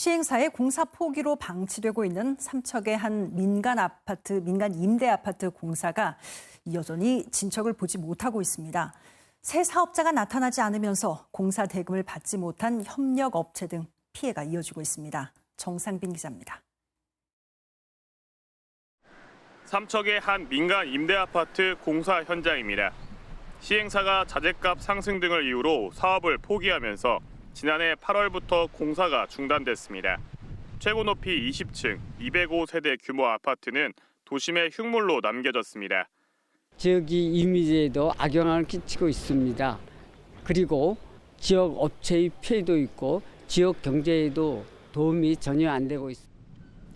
시행사의 공사 포기로 방치되고 있는 삼척의 한 민간 아파트, 민간 임대 아파트 공사가 여전히 진척을 보지 못하고 있습니다. 새 사업자가 나타나지 않으면서 공사 대금을 받지 못한 협력 업체 등 피해가 이어지고 있습니다. 정상빈 기자입니다. 삼척의 한 민간 임대 아파트 공사 현장입니다. 시행사가 자재값 상승 등을 이유로 사업을 포기하면서 지난해 8월부터 공사가 중단됐습니다. 최고 높이 20층, 205세대 규모 아파트는 도심의 흉물로 남겨졌습니다. 지역이 이미지에도 악영향을 끼치고 있습니다. 그리고 지역 업체의 피해도 있고 지역 경제에도 도움이 전혀 안 되고 있습니다.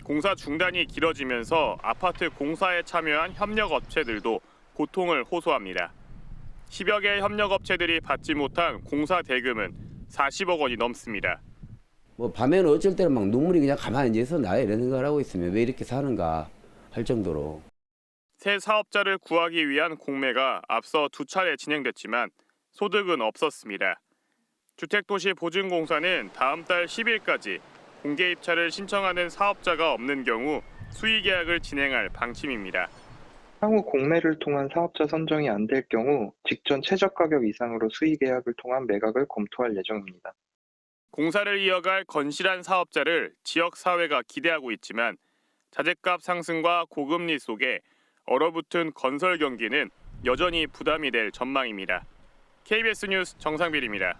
공사 중단이 길어지면서 아파트 공사에 참여한 협력 업체들도 고통을 호소합니다. 10여 개의 협력 업체들이 받지 못한 공사 대금은 40억 원이 넘습니다. 뭐 밤에는 어쩔 때는 막 눈물이 그냥 가만히 앉아서 나요 이런 생각을 하고 있으면 왜 이렇게 사는가 할 정도로 새 사업자를 구하기 위한 공매가 앞서 두 차례 진행됐지만 소득은 없었습니다. 주택도시보증공사는 다음 달 10일까지 공개 입찰을 신청하는 사업자가 없는 경우 수의 계약을 진행할 방침입니다. 향후 공매를 통한 사업자 선정이 안 될 경우 직전 최저 가격 이상으로 수의 계약을 통한 매각을 검토할 예정입니다. 공사를 이어갈 건실한 사업자를 지역 사회가 기대하고 있지만 자재값 상승과 고금리 속에 얼어붙은 건설 경기는 여전히 부담이 될 전망입니다. KBS 뉴스 정상빈입니다.